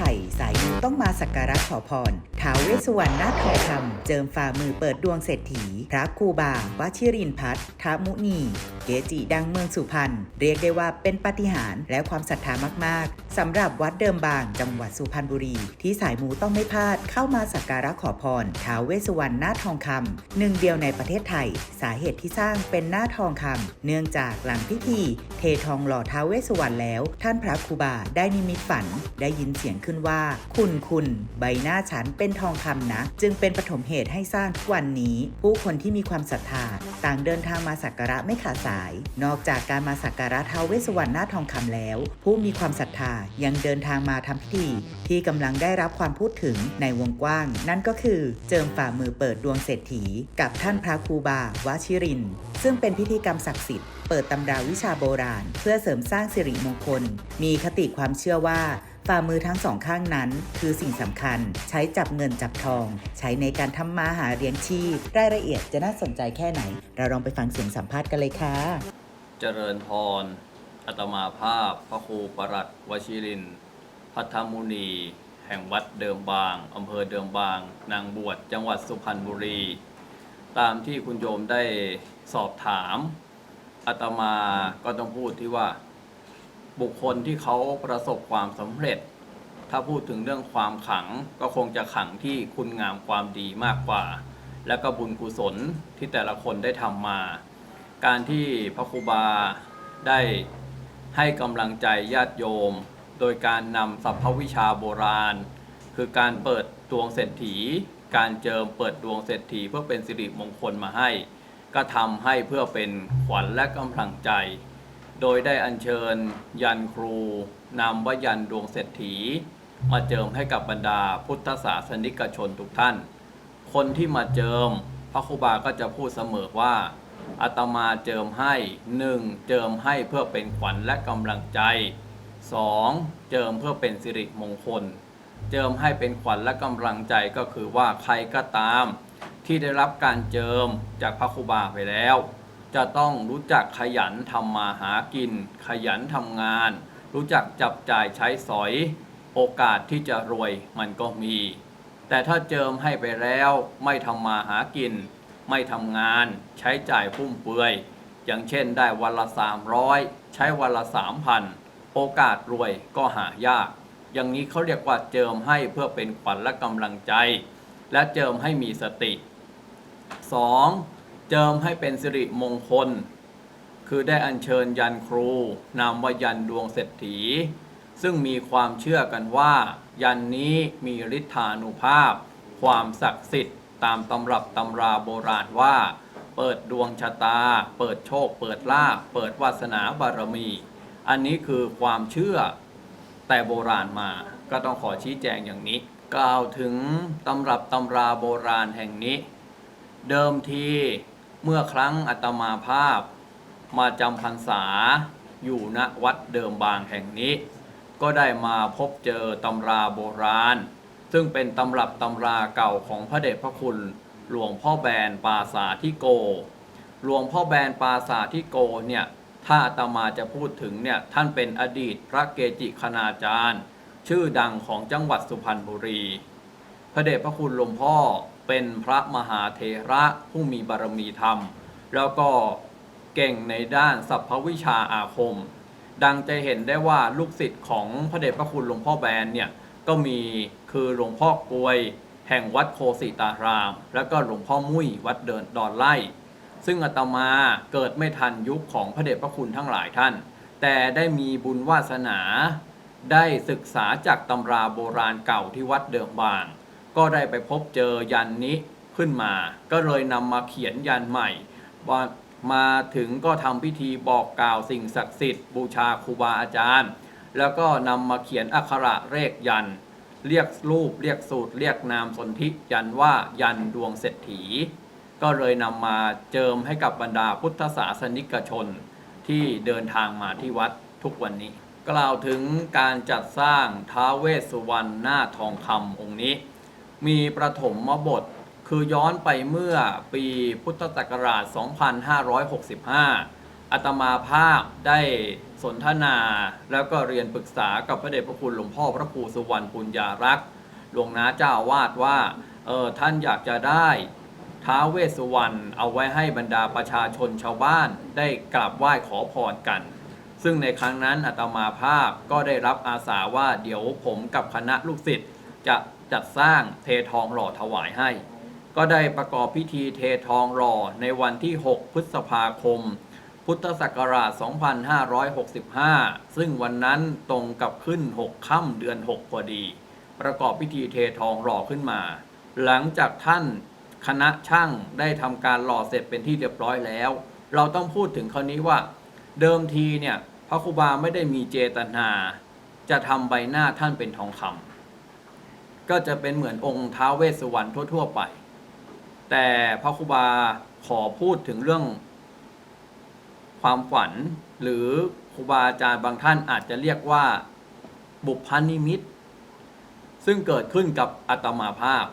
ไทยสายมู ต้องมาสักการะขอพรท้าวเวสสุวรรณนาถทองคำเจิมฝ่ามือเปิดดวงเศรษฐี พระครูบาวชิรินพัฒน์ทมุนี เกจิดังเมืองสุพรรณ เรียกได้ว่าเป็นปาฏิหาริย์และความศรัทธามาก ๆ สำหรับวัดเดิมบางจังหวัดสุพรรณบุรี ที่สายมูต้องไม่พลาดเข้ามาสักการะขอพรท้าวเวสสุวรรณนาถทองคำหนึ่งเดียวในประเทศไทย สาเหตุที่สร้างเป็นหน้าทองคำเนื่องจากหลังพิธีเททองหล่อท้าวเวสสุวรรณแล้ว ท่านพระครูบาได้นิมิตฝัน ได้ยินเสียงขึ้นว่า คุณคุณ ใบหน้าฉันเป็นทองคำนะ จึงเป็นปฐมเหตุให้สร้างทุกวันนี้ ผู้คนที่มีความศรัทธา ต่างเดินทางมาสักการะไม่ขาดสาย นอกจากการมาสักการะท้าวเวสสุวรรณหน้าทองคำแล้ว ผู้มีความศรัทธายังเดินทางมาทำพิธี ที่กำลังได้รับความพูดถึงในวงกว้าง นั่นก็คือเจิมฝ่ามือเปิดดวงเศรษฐี กับท่านพระครูบาวชิริน ซึ่งเป็นพิธีกรรมศักดิ์สิทธิ์เปิดตำราวิชาโบราณ เพื่อเสริมสร้างสิริมงคล มีคติความเชื่อว่า ฝ่ามือทั้งสองข้างนั้น คือสิ่งสำคัญ ใช้จับเงินจับทอง ใช้ในการทำมาหาเลี้ยงชีพ รายละเอียดจะน่าสนใจแค่ไหน เราลองไปฟังเสียงสัมภาษณ์กันเลยค่ะ เจริญพร อัตมาภาพ พระครูประหลัดวชิริน พัทธมุนี แห่งวัดเดิมบาง อำเภอเดิมบาง นางบวช จังหวัดสุพรรณบุรี ตามที่คุณโยมได้สอบถามอาตมาก็ต้องพูดที่ว่า บุคคลที่เขาประสบความสำเร็จ ถ้าพูดถึงเรื่องความขังก็คงจะขังที่คุณงามความดีมากกว่า และก็บุญกุศลที่แต่ละคนได้ทำมา การที่พระครูบาได้ให้กำลังใจญาติโยม โดยการนำสัพพวิชาโบราณ คือการเปิดดวงเศรษฐี การเจิมเปิดดวงเศรษฐีเพื่อเป็นสิริมงคลมาให้ ก็ทำให้เพื่อเป็นขวัญและกำลังใจ โดยได้อัญเชิญยันครูนำวยันดวงเศรษฐี มาเจิมให้กับบรรดาพุทธศาสนิกชนทุกท่าน คนที่มาเจิมพระครูบาก็จะพูดเสมอว่าอาตมาเจิมให้หนึ่งเจิมให้เพื่อเป็นขวัญและกำลังใจสองเจิมเพื่อเป็นสิริมงคล เจิมให้เป็นขวัญและกำลังใจก็คือว่าใครก็ตาม ที่ได้รับการเจิมจากพระครูบาไปแล้ว จะต้องรู้จักขยันทำมาหากิน ขยันทำงาน รู้จักจับจ่ายใช้สอย โอกาสที่จะรวยมันก็มี แต่ถ้าเจิมให้ไปแล้วไม่ทำมาหากิน ไม่ทำงาน ใช้จ่ายฟุ่มเฟือย อย่างเช่นได้วันละ 300 ใช้วันละ3,000 โอกาสรวยก็หายาก อย่างนี้เขาเรียกว่าเจิมให้เพื่อเป็นขวัญและกำลังใจ และเจิมให้มีสติ 2. เจิมให้เป็นสิริมงคล คือได้อัญเชิญยันครูนามว่ายันดวงเศรษฐี ซึ่งมีความเชื่อกันว่า ยันนี้มีฤทธานุภาพ ความศักดิ์สิทธิ์ตามตำรับตำราโบราณว่า เปิดดวงชะตา เปิดโชค เปิดลาภเปิดวาสนาบารมี อันนี้คือความเชื่อแต่โบราณมาก็ต้องขอชี้แจงอย่างนี้ กล่าวถึงตำรับตำราโบราณแห่งนี้ เดิมที เมื่อครั้งอัตมาภาพมาจำพรรษาอยู่ณวัดเดิมบางแห่งนี้ ก็ได้มาพบเจอตำราโบราณ ซึ่งเป็นตำรับตำราเก่าของพระเดชพระคุณ หลวงพ่อแบนปาสาธิโก หลวงพ่อแบนปาสาธิโกเนี่ยถ้าอาตมาจะพูดถึงเนี่ยท่านเป็นอดีตพระเกจิคณาจารย์ ชื่อดังของจังหวัดสุพรรณบุรี พระเดชพระคุณหลวงพ่อ เป็นพระมหาเถระผู้มีบารมีธรรม แล้วก็เก่งในด้านสัพพวิชาอาคม ดังจะเห็นได้ว่าลูกศิษย์ของพระเดชพระคุณหลวงพ่อแบนเนี่ยก็มีคือหลวงพ่อกลวย แห่งวัดโคสิตาราม แล้วก็หลวงพ่อมุ้ยวัดเดินดอนไล่ ซึ่งอาตมาเกิดไม่ทันยุคของพระเดชพระคุณทั้งหลายท่าน แต่ได้มีบุญวาสนาได้ศึกษาจากตำราโบราณเก่าที่วัดเดิมบาง ก็ได้ไปพบเจอยันนี้ขึ้นมา ก็เลยนำมาเขียนยันใหม่ว่ามาถึงก็ทำพิธีบอกกล่าวสิ่งศักดิ์สิทธิ์บูชาครูบาอาจารย์ แล้วก็นำมาเขียนอักขระเลขยัน เรียกรูปเรียกสูตร เรียกนามสนธิยันว่ายันดวงเศรษฐี ก็เลยนำมาเจิมให้กับบรรดาพุทธศาสนิกชนที่เดินทางมาที่วัดทุกวันนี้ กล่าวถึงการจัดสร้างท้าเวสสุวรรณหน้าทองคำองค์นี้ มีประถมมบท คือย้อนไปเมื่อปีพุทธศักราช 2565 อาตมาภาพได้สนทนาแล้วก็เรียนปรึกษากับพระเดชพระคุณหลวงพ่อพระครูสุวรรณปุญญารักษ์หลวงนาเจ้าวาดว่าเออท่านอยากจะได้ท้าเวสสุวรรณเอาไว้ให้บรรดาประชาชนชาวบ้านได้กราบไหว้ขอพรกัน ซึ่งในครั้งนั้นอาตมาภาพก็ได้รับอาสาว่าเดี๋ยวผมกับคณะลูกศิษย์จะ จัดสร้างเททองหล่อถวายให้ ก็ได้ประกอบพิธีเททองหล่อในวันที่ 6 พฤษภาคม พุทธศักราช 2565 ซึ่งวันนั้นตรงกับขึ้น 6 ค่ำเดือน 6 พอดี ประกอบพิธีเททองหล่อขึ้นมา หลังจากท่านคณะช่างได้ทำการหล่อเสร็จเป็นที่เรียบร้อยแล้ว เราต้องพูดถึงคราวนี้ว่า เดิมทีเนี่ยพระครูบาไม่ได้มีเจตนา จะทำใบหน้าท่านเป็นทองคำ ก็จะเป็นเหมือนองค์ท้าวเวสสุวรรณทั่ว ๆ ไป แต่พระครูบาขอพูดถึงเรื่อง ความฝัน หรือครูบาอาจารย์บางท่านอาจจะเรียกว่าบุพนิมิต ซึ่งเกิดขึ้นกับอาตมาภาพ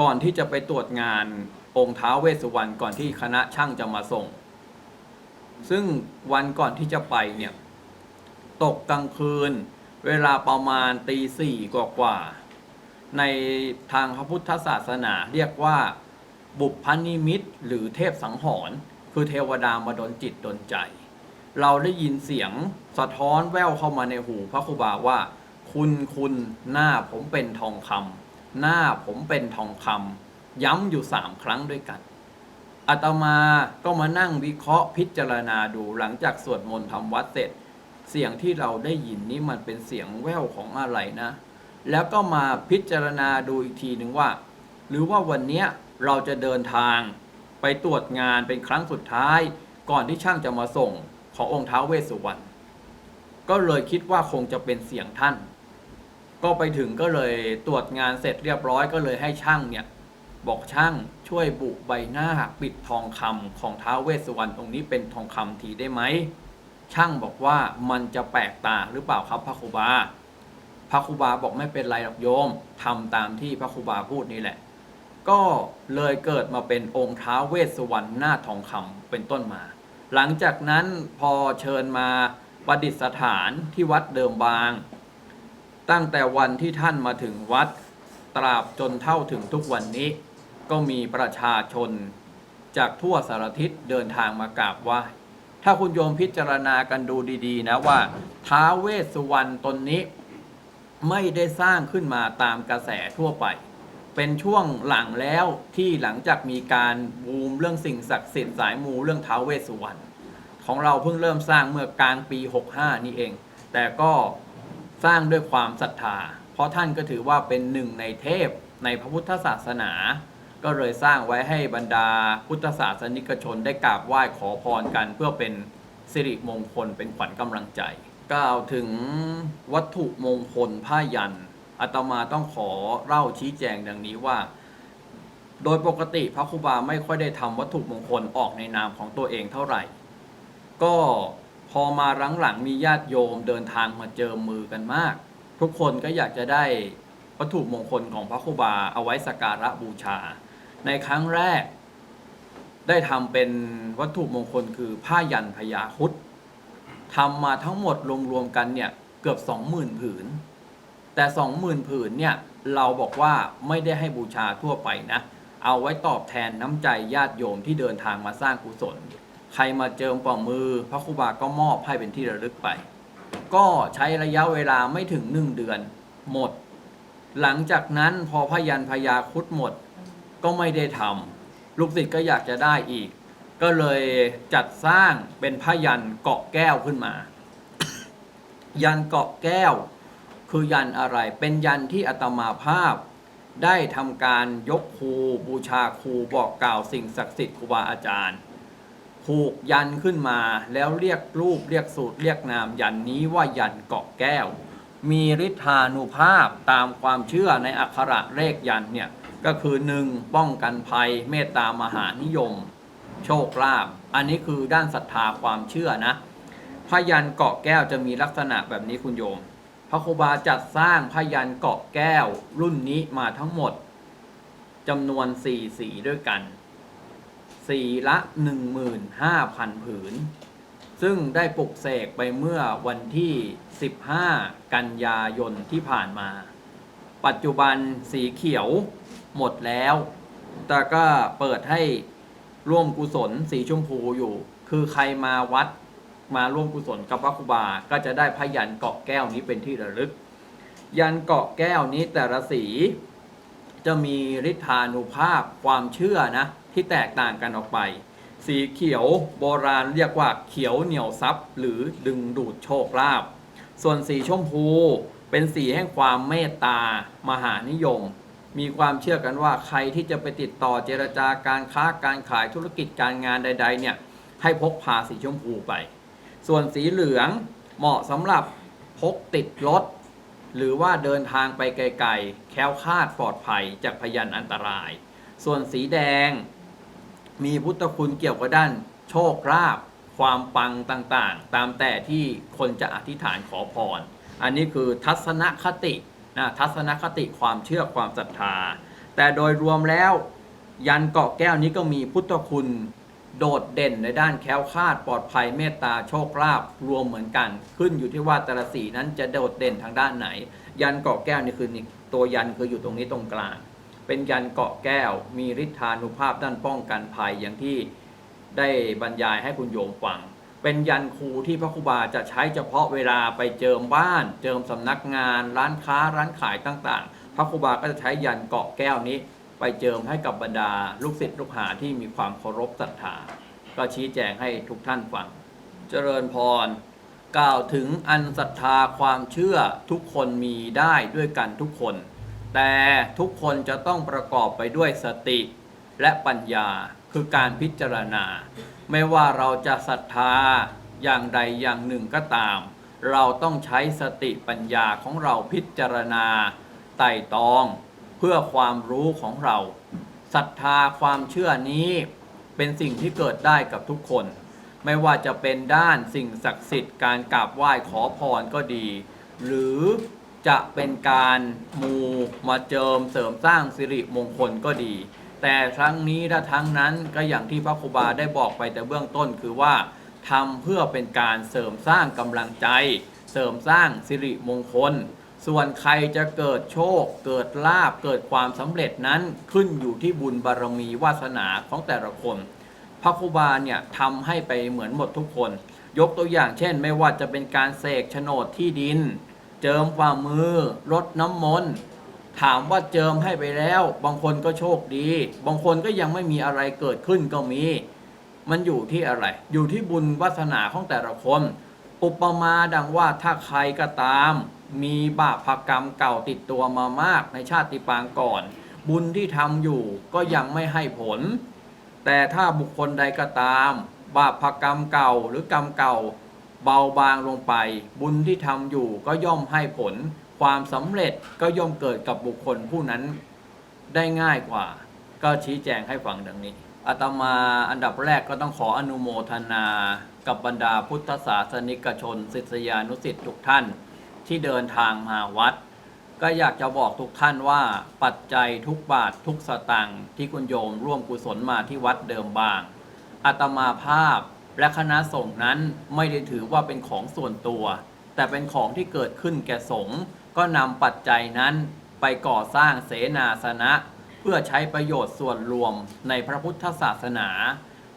ก่อนที่จะไปตรวจงานองค์ท้าวเวสสุวรรณก่อนที่คณะช่างจะมาส่ง ซึ่งวันก่อนที่จะไปเนี่ย ตกกลางคืน เวลาประมาณตีสี่กว่าๆ ในทางพระพุทธศาสนาเรียกว่าบุพนิมิตหรือเทพสังหรณ์คือเทวดามาดนจิตดนใจ เราได้ยินเสียงสะท้อนแว่วเข้ามาในหูพระครูบาว่า คุณคุณหน้าผมเป็นทองคำหน้าผมเป็นทองคำย้ำอยู่สามครั้งด้วยกันอาตมาก็มานั่งวิเคราะห์พิจารณาดูหลังจากสวดมนต์ทำวัดเสร็จ เสียงที่เราได้ยินนี่มันเป็นเสียงแว่วของอะไรนะ แล้วก็มาพิจารณาดูอีกทีหนึ่งว่า หรือว่าวันนี้เราจะเดินทางไปตรวจงานเป็นครั้งสุดท้าย ก่อนที่ช่างจะมาส่งขององค์ท้าวเวสสุวรรณก็เลยคิดว่าคงจะเป็นเสียงท่าน ก็ไปถึงก็เลยตรวจงานเสร็จเรียบร้อยก็เลยให้ช่างเนี่ยบอกช่างช่วยบุใบหน้าปิดทองคำของท้าวเวสสุวรรณตรงนี้เป็นทองคำทีได้ไหมช่างบอกว่ามันจะแปลกตาหรือเปล่าครับพระครูบา พระครูบาบอกไม่เป็นไรหรอกโยมทำตามที่พระครูบาพูดนี่แหละ ก็เลยเกิดมาเป็นองค์ท้าเวสสุวรรณหน้าทองคำเป็นต้นมา หลังจากนั้นพอเชิญมาประดิษฐานที่วัดเดิมบาง ตั้งแต่วันที่ท่านมาถึงวัดตราบจนเท่าถึงทุกวันนี้ ก็มีประชาชนจากทั่วสารทิศเดินทางมากราบไหว้ถ้าคุณโยมพิจารณากันดูดี ๆ นะว่าท้าเวสสุวรรณตนนี้ ไม่ได้สร้างขึ้นมาตามกระแสทั่วไป เป็นช่วงหลังแล้วที่หลังจากมีการบูมเรื่องสิ่งศักดิ์สิทธิ์สายมูเรื่องท้าวเวสสุวรรณของเราเพิ่งเริ่มสร้างเมื่อกลางปี 65 นี่เอง แต่ก็สร้างด้วยความศรัทธา เพราะท่านก็ถือว่าเป็นหนึ่งในเทพในพระพุทธศาสนา ก็เลยสร้างไว้ให้บรรดาพุทธศาสนิกชนได้กราบไหว้ขอพรกัน เพื่อเป็นสิริมงคลเป็นขวัญกำลังใจ กล่าวถึงวัตถุมงคลผ้ายันอาตมาต้องขอเล่าชี้แจงดังนี้ว่า โดยปกติพระครูบาไม่ค่อยได้ทำวัตถุมงคลออกในนามของตัวเองเท่าไหร่ ก็พอมาหลังๆมีญาติโยมเดินทางมาเจอมือกันมาก ทุกคนก็อยากจะได้วัตถุมงคลของพระครูบาเอาไว้สักการะบูชา ในครั้งแรก ได้ทำเป็นวัตถุมงคลคือผ้ายันพญาคุด ทำมาทั้งหมดรวมๆกันเนี่ยเกือบสองหมื่นผืน แต่สองหมื่นผืนเนี่ยเราบอกว่าไม่ได้ให้บูชาทั่วไปนะ เอาไว้ตอบแทนน้ำใจญาติโยมที่เดินทางมาสร้างกุศล ใครมาเจิมป่อมือ พระครูบาก็มอบให้เป็นที่ระลึกไป ก็ใช้ระยะเวลาไม่ถึงหนึ่งเดือนหมด หลังจากนั้นพอพยันพยาคุดหมด ก็ไม่ได้ทำลูกศิษย์ก็อยากจะได้อีก ก็เลยจัดสร้างเป็นพยันเกาะแก้วขึ้นมา ยันเกาะแก้ว คือยันอะไร เป็นยันที่อาตมาภาพ ได้ทำการยกครูบูชาครูบอกกล่าวสิ่งศักดิ์สิทธิ์ครูบาอาจารย์ผูกยันขึ้นมาแล้วเรียกรูปเรียกสูตรเรียกนามยันนี้ว่ายันเกาะแก้ว มีฤทธานุภาพตามความเชื่อในอักขระเลขยันเนี่ยก็คือหนึ่งป้องกันภัยเมตตามหานิยม โชคลาภอันนี้คือด้านศรัทธาความเชื่อนะพยันเกาะแก้วจะมีลักษณะแบบนี้คุณโยม พระครูบาจัดสร้างพยันเกาะแก้ว รุ่นนี้มาทั้งหมดจำนวนสี่สีด้วยกันสีละ15,000ผืน ซึ่งได้ปลุกเสกไปเมื่อวันที่ 15 กันยายนที่ผ่านมา ปัจจุบันสีเขียวหมดแล้ว แต่ก็เปิดให้ ร่วมกุศลสีชมพูอยู่ คือใครมาวัดมาร่วมกุศลกับพระครูบา ก็จะได้พยันเกาะแก้วนี้เป็นที่ระลึก ยันเกาะแก้วนี้แต่ละสี จะมีฤทธานุภาพความเชื่อนะ ที่แตกต่างกันออกไป สีเขียวโบราณเรียกว่าเขียวเหนียวซับหรือดึงดูดโชคลาภส่วนสีชมพูเป็นสีแห่งความเมตตามหานิยม มีความเชื่อกันว่าใครที่จะไปติดต่อเจรจาการค้าการขายธุรกิจการงานใด ๆ เนี่ย ให้พกพาสีชมพูไป ส่วนสีเหลืองเหมาะสำหรับพกติดรถ หรือว่าเดินทางไปไกลๆ แคล้วคลาดปลอดภัยจากพยันอันตราย ส่วนสีแดง มีพุทธคุณเกี่ยวกับด้าน โชคลาภความปังต่างๆ ตามแต่ที่คนจะอธิษฐานขอพร อันนี้คือทัศนคติ นะทัศนคติความเชื่อความศรัทธา แต่โดยรวมแล้วยันเกาะแก้วนี้ก็มีพุทธคุณโดดเด่นในด้านแคล้วคลาดปลอดภัยเมตตาโชคลาภรวมเหมือนกัน ขึ้นอยู่ที่ว่าแต่ละสีนั้นจะโดดเด่นทางด้านไหน ยันเกาะแก้วนี่คือตัวยันคืออยู่ตรงนี้ตรงกลาง เป็นยันเกาะแก้ว มีฤทธานุภาพด้านป้องกันภัยอย่างที่ได้บรรยายให้คุณโยมฟัง เป็นยันครูที่พระครูบาจะใช้เฉพาะเวลาไปเจิมบ้าน เจิมสำนักงาน ร้านค้าร้านขายต่างๆ พระครูบาก็จะใช้ยันเกาะแก้วนี้ ไปเจิมให้กับบรรดา ลูกศิษย์ลูกหาที่มีความเคารพศรัทธาก็ชี้แจงให้ทุกท่านฟัง เจริญพร กล่าวถึงอันศรัทธาความเชื่อทุกคนมีได้ด้วยกันทุกคน แต่ทุกคนจะต้องประกอบไปด้วยสติและปัญญาคือการพิจารณา ไม่ว่าเราจะศรัทธาอย่างใดอย่างหนึ่งก็ตาม เราต้องใช้สติปัญญาของเราพิจารณา ไต่ตอง เพื่อความรู้ของเราศรัทธาความเชื่อนี้เป็นสิ่งที่เกิดได้กับทุกคน ไม่ว่าจะเป็นด้านสิ่งศักดิ์สิทธิ์การกราบไหว้ขอพรก็ดี หรือจะเป็นการมูมาเจิมเสริมสร้างสิริมงคลก็ดี แต่ครั้งนี้ถ้าทั้งนั้นก็อย่างที่พระครูบาได้บอกไปแต่เบื้องต้นคือว่าทำเพื่อเป็นการเสริมสร้างกำลังใจ เสริมสร้างสิริมงคล ส่วนใครจะเกิดโชค เกิดลาบเกิดความสำเร็จนั้นขึ้นอยู่ที่บุญบารมีวาสนาของแต่ละคน พระครูบาเนี่ยทำให้ไปเหมือนหมดทุกคน ยกตัวอย่างเช่น ไม่ว่าจะเป็นการเสกโฉนดที่ดิน เจิมฝ่ามือรดน้ำมนต์ ถามว่าเจิมให้ไปแล้ว บางคนก็โชคดี บางคนก็ยังไม่มีอะไรเกิดขึ้นก็มี มันอยู่ที่อะไร อยู่ที่บุญวาสนาของแต่ละคน อุปมาดังว่าถ้าใครก็ตาม มีบาปกรรมเก่าติดตัวมามากในชาติปางก่อน บุญที่ทำอยู่ก็ยังไม่ให้ผล แต่ถ้าบุคคลใดก็ตาม บาปกรรมเก่าหรือกรรมเก่า เบาบางลงไป บุญที่ทำอยู่ก็ย่อมให้ผล ความสำเร็จก็ย่อมเกิดกับบุคคลผู้นั้นได้ง่ายกว่า ก็ชี้แจงให้ฟังดังนี้อาตมาอันดับแรกก็ต้องขออนุโมทนา กับบรรดาพุทธศาสนิกชนศิษยานุศิษย์ทุกท่านที่เดินทางมาวัด ก็อยากจะบอกทุกท่านว่าปัจจัยทุกบาททุกสตังค์ที่คุณโยมร่วมกุศลมาที่วัดเดิมบางอาตมาภาพและคณะสงฆ์นั้นไม่ได้ถือว่าเป็นของส่วนตัว แต่เป็นของที่เกิดขึ้นแก่สงฆ์ ก็นำปัจจัยนั้นไปก่อสร้างเสนาสนะ เพื่อใช้ประโยชน์ส่วนรวมในพระพุทธศาสนา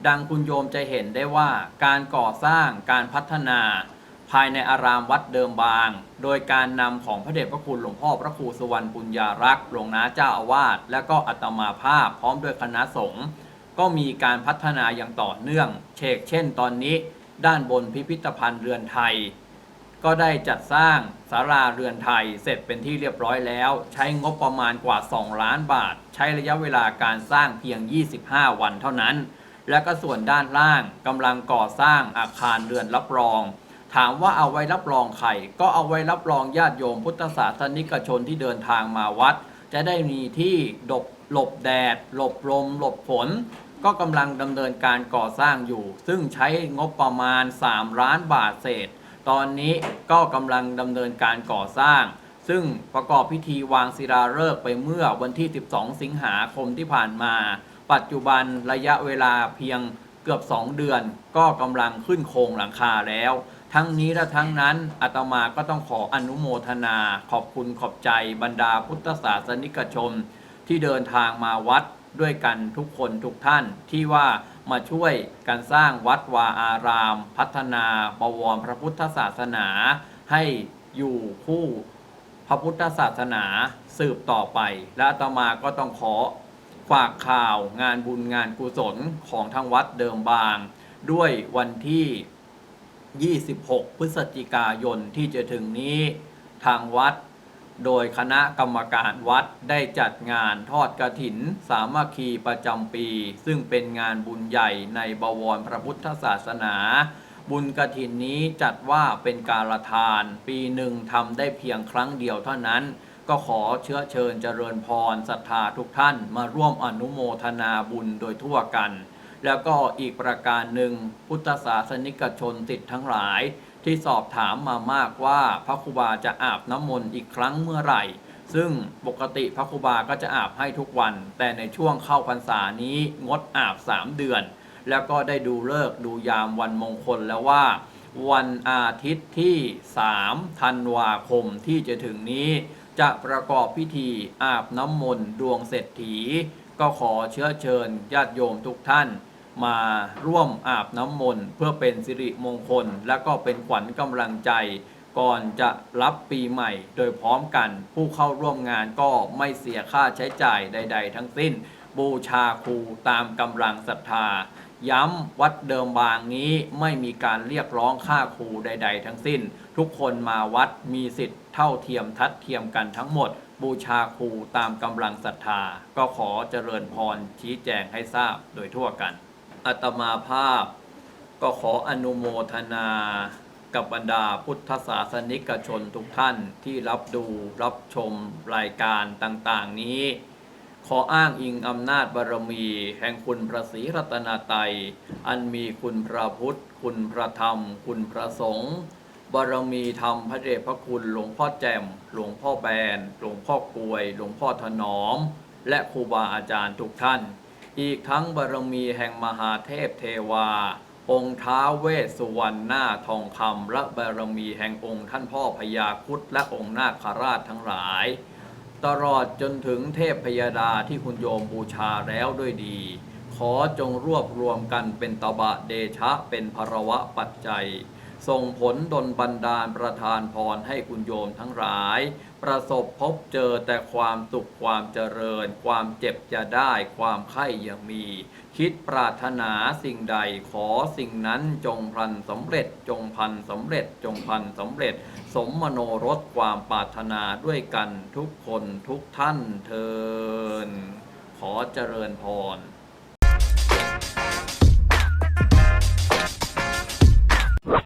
ดังคุณโยมจะเห็นได้ว่าการก่อสร้างการพัฒนา ภายในอารามวัดเดิมบาง โดยการนำของพระเดชพระคุณหลวงพ่อพระครูสุวรรณปุญญารักษ์หลวงนาเจ้าอาวาสและก็อัตมาภาพพร้อมด้วยคณะสงฆ์ก็มีการพัฒนาอย่างต่อเนื่อง เชกเช่นตอนนี้ ด้านบนพิพิธภัณฑ์เรือนไทย ก็ได้จัดสร้างศาลาเรือนไทยเสร็จเป็นที่เรียบร้อยแล้ว ใช้งบประมาณกว่า 2 ล้านบาท ใช้ระยะเวลาการสร้างเพียง 25 วันเท่านั้น และก็ส่วนด้านล่างกำลังก่อสร้างอาคารเรือนรับรอง ถามว่าเอาไว้รับรองใครก็เอาไว้รับรองญาติโยมพุทธศาสนิกชนที่เดินทางมาวัด จะได้มีที่หลบหลบแดด หลบลม หลบฝนก็กำลังดำเนินการก่อสร้างอยู่ ซึ่งใช้งบประมาณ 3 ล้านบาทเศษ ตอนนี้ก็กำลังดำเนินการก่อสร้าง ซึ่งประกอบพิธีวางศิลาฤกษ์ไปเมื่อวันที่ 12 สิงหาคมที่ผ่านมา ปัจจุบันระยะเวลาเพียงเกือบ 2 เดือน ก็กำลังขึ้นโครงหลังคาแล้ว ทั้งนี้และทั้งนั้นอาตมาก็ต้องขออนุโมทนา ขอบคุณขอบใจบรรดาพุทธศาสนิกชน ที่เดินทางมาวัดด้วยกันทุกคนทุกท่านที่ว่า มาช่วยกันสร้างวัดวาอาราม พัฒนาบวรพระพุทธศาสนา ให้อยู่คู่พระพุทธศาสนาสืบต่อไป และอาตมาก็ต้องขอฝากข่าวงานบุญงานกุศลของทางวัดเดิมบาง ด้วยวันที่ 26 พฤศจิกายนที่จะถึงนี้ทางวัด โดยคณะกรรมการวัดได้จัดงานทอดกระถิน สามัคคีประจำปี ซึ่งเป็นงานบุญใหญ่ในบวรพระพุทธศาสนา บุญกระถินนี้จัดว่าเป็นการลทาน ปีหนึ่งทำได้เพียงครั้งเดียวเท่านั้น ก็ขอเชื้อเชิญเจริญพรศรัทธาทุกท่านมาร่วมอนุโมทนาบุญโดยทั่วกัน แล้วก็อีกประการหนึ่งพุทธศาสนิกชนติดทั้งหลาย ที่สอบถามมามากว่าพระครูบาจะอาบน้ำมนต์อีกครั้งเมื่อไหร่ ซึ่งปกติพระครูบาก็จะอาบให้ทุกวัน แต่ในช่วงเข้าพรรษานี้งดอาบ 3 เดือน แล้วก็ได้ดูเลิกดูยามวันมงคลแล้วว่า วันอาทิตย์ที่ 3 ธันวาคมที่จะถึงนี้ จะประกอบพิธีอาบน้ำมนต์ดวงเศรษฐีก็ขอเชื้อเชิญญาติโยมทุกท่าน มาร่วมอาบน้ำมนต์เพื่อเป็นสิริมงคล และก็เป็นขวัญกำลังใจ ก่อนจะรับปีใหม่ โดยพร้อมกันผู้เข้าร่วมงานก็ไม่เสียค่าใช้จ่ายใด ๆ ทั้งสิ้น บูชาครูตามกำลังศรัทธา ย้ำวัดเดิมบางนี้ไม่มีการเรียกร้องค่าครูใด ๆ ทั้งสิ้น ทุกคนมาวัดมีสิทธิ์เท่าเทียมทัดเทียมกันทั้งหมดบูชาครูตามกำลังศรัทธา ก็ขอเจริญพรชี้แจงให้ทราบโดยทั่วกัน อัตมาภาพ ก็ขออนุโมทนากับบรรดาพุทธศาสนิกชนทุกท่านที่รับดูรับชมรายการต่างๆนี้ ขออ้างอิงอำนาจบารมี แห่งคุณพระศรีรัตนตรัยอันมีคุณพระพุทธ คุณพระธรรม คุณพระสงฆ์บารมีธรรมพระเดชพระคุณหลวงพ่อแจ่ม หลวงพ่อแบน หลวงพ่อกลวย หลวงพ่อถนอม และครูบาอาจารย์ทุกท่าน อีกทั้งบารมีแห่งมหาเทพเทวา องค์ท้าเวสสุวรรณหน้าทองคำและบารมีแห่งองค์ท่านพ่อพญาคุดและองค์นาคราชทั้งหลาย ตลอดจนถึงเทพพยดาที่คุณโยมบูชาแล้วด้วยดี ขอจงรวบรวมกันเป็นตบะเดชะเป็นภรวะปัจจัย ส่งผลดลบันดาลประทานพรให้คุณโยมทั้งหลาย ประสบพบเจอแต่ความสุขความเจริญ ความเจ็บจะได้ความไข่ยังมี คิดปรารถนาสิ่งใดขอสิ่งนั้นจงพันสำเร็จจงพันสำเร็จจงพันสำเร็จ สมมโนรสความปรารถนาด้วยกันทุกคนทุกท่านเทินขอเจริญพร